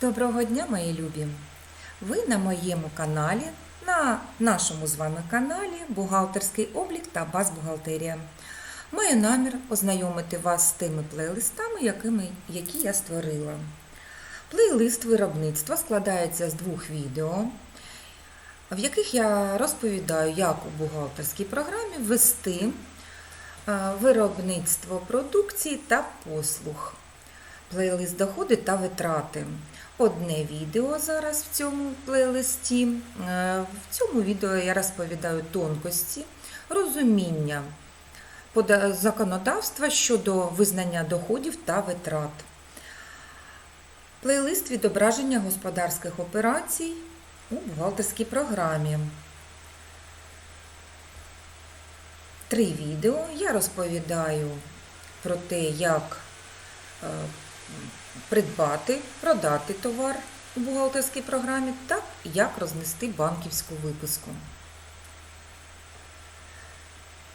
Доброго дня, мої любі! Ви на моєму каналі, на нашому з вами каналі Бухгалтерський облік та базбухгалтерія. Маю намір ознайомити вас з тими плейлистами, якими, які я створила. Плейлист виробництва складається з двох відео, в яких я розповідаю, як у бухгалтерській програмі ввести е, виробництво продукції та послуг плейлист доходи та витрати. Одне відео зараз в цьому плейлисті. Е, В цьому відео я розповідаю тонкості, розуміння законодавства щодо визнання доходів та витрат. Плейлист відображення господарських операцій у бухгалтерській програмі. Три відео я розповідаю про те, як е, придбати, продати товар у бухгалтерській програмі та як рознести банківську виписку.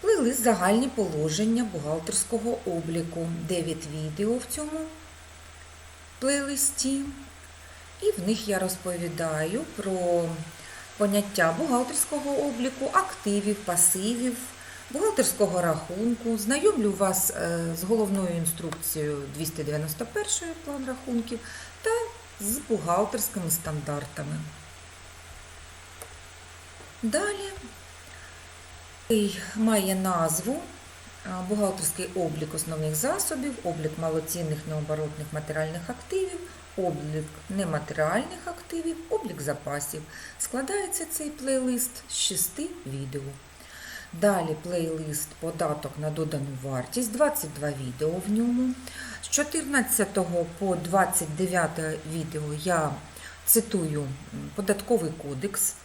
Плейлист загальні положення бухгалтерського обліку. 9 відео в цьому плейлисті. І в них я розповідаю про поняття бухгалтерського обліку, активів, пасивів, бухгалтерського рахунку. Знайомлю вас е, з головною інструкцією 291 план рахунків та з бухгалтерськими стандартами. Далі має назву Бухгалтерський облік основних засобів, облік малоцінних необоротних матеріальних активів, облік нематеріальних активів, облік запасів. Складається цей плейлист з 6 відео. Далі плейлист Податок на додану вартість, 22 відео в ньому. З 14 по 29 відео я цитую Податковий кодекс.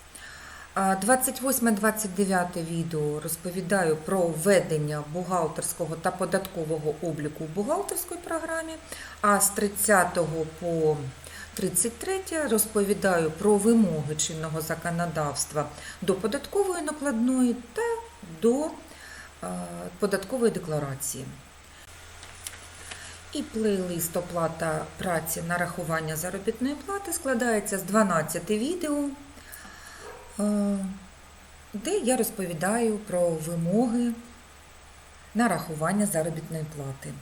28-29 відео розповідаю про введення бухгалтерського та податкового обліку в бухгалтерській програмі, а з 30 по 33 розповідаю про вимоги чинного законодавства до податкової накладної та до е, податкової декларації. І плейлист оплата праці нарахування заробітної плати складається з 12 відео, е, де я розповідаю про вимоги нарахування заробітної плати.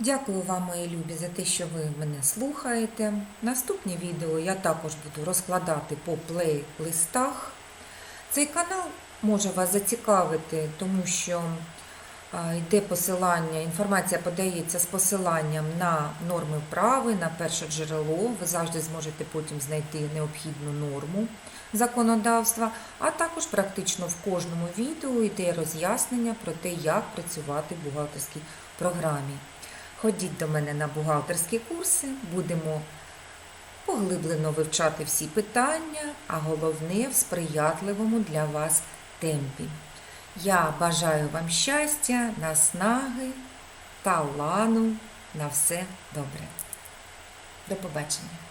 Дякую вам, мої любі, за те, що ви мене слухаєте. Наступні відео я також буду розкладати по плейлистах. Цей канал може вас зацікавити, тому що йде посилання, інформація подається з посиланням на норми вправи, на перше джерело. Ви завжди зможете потім знайти необхідну норму законодавства, а також практично в кожному відео йде роз'яснення про те, як працювати в бухгалтерській програмі. Ходіть до мене на бухгалтерські курси, будемо поглиблено вивчати всі питання, а головне в сприятливому для вас темпі. Я бажаю вам щастя, наснаги, талану, на все добре. До побачення!